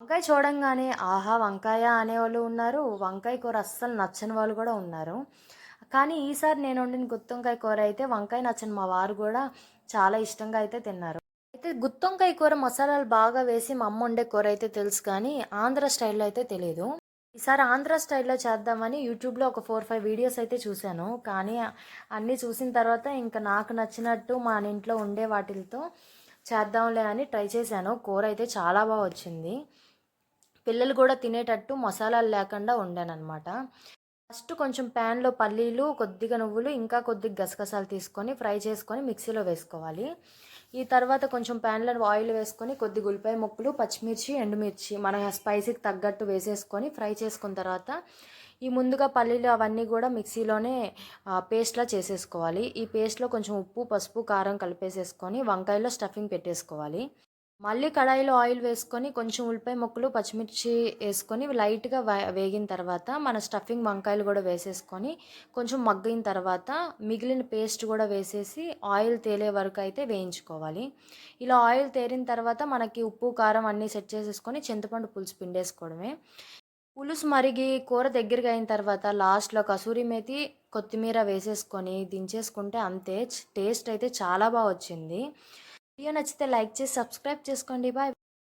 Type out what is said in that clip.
వంకాయ చూడంగానే ఆహా వంకాయ అనేవాళ్ళు ఉన్నారు. వంకాయ కూర అస్సలు నచ్చని వాళ్ళు కూడా ఉన్నారు. కానీ ఈసారి నేను వండిన గుత్తొంకాయ కూర అయితే వంకాయ నచ్చని మా వారు కూడా చాలా ఇష్టంగా అయితే తిన్నారు. అయితే గుత్తొంకాయ కూర మసాలాలు బాగా వేసి మా అమ్మ వండే కూర అయితే తెలుసు కానీ ఆంధ్ర స్టైల్లో అయితే తెలియదు ఈసారి ఆంధ్ర స్టైల్లో చేద్దామని యూట్యూబ్లో ఒక ఫోర్ ఫైవ్ వీడియోస్ అయితే చూశాను. కానీ అన్నీ చూసిన తర్వాత ఇంకా నాకు నచ్చినట్టు మా ఇంట్లో ఉండే వాటితో చేద్దాంలే అని ట్రై చేశాను. కూర అయితే చాలా బాగా వచ్చింది. పిల్లలు కూడా తినేటట్టు మసాలాలు లేకుండా వండానమాట ఫస్ట్ కొంచెం ప్యాన్లో పల్లీలు కొద్దిగా నువ్వులు ఇంకా కొద్దిగా గసగసాలు తీసుకొని ఫ్రై చేసుకొని మిక్సీలో వేసుకోవాలి. ఈ తర్వాత కొంచెం ప్యాన్లో ఆయిల్ వేసుకొని కొద్దిగా ఉల్లిపాయ ముక్కలు పచ్చిమిర్చి ఎండుమిర్చి మన స్పైసీకి తగ్గట్టు వేసేసుకొని ఫ్రై చేసుకున్న తర్వాత ఈ ముందుగా పల్లీలు అవన్నీ కూడా మిక్సీలోనే పేస్ట్లా చేసేసుకోవాలి. ఈ పేస్ట్లో కొంచెం ఉప్పు పసుపు కారం కలిపేసేసుకొని వంకాయలో స్టఫింగ్ పెట్టేసుకోవాలి. మళ్ళీ కడాయిలో ఆయిల్ వేసుకొని కొంచెం ఉల్లిపాయ ముక్కలు పచ్చిమిర్చి వేసుకొని లైట్గా వేగిన తర్వాత మన స్టఫింగ్ వంకాయలు కూడా వేసేసుకొని కొంచెం మగ్గిన తర్వాత మిగిలిన పేస్ట్ కూడా వేసేసి ఆయిల్ తేలే వరకు అయితే వేయించుకోవాలి. ఇలా ఆయిల్ తేరిన తర్వాత మనకి ఉప్పు కారం అన్నీ సెట్ చేసేసుకొని చింతపండు పులుసు పిండేసుకోవడమే. పులుసు మరిగి కూర దగ్గరగా అయిన తర్వాత లాస్ట్లో కసూరి మేతి కొత్తిమీర వేసేసుకొని దించేసుకుంటే అంతే టేస్ట్ అయితే చాలా బాగా వచ్చింది. వీడియో నచ్చితే లైక్ చేసి సబ్స్క్రైబ్ చేసుకోండి. బాయ్.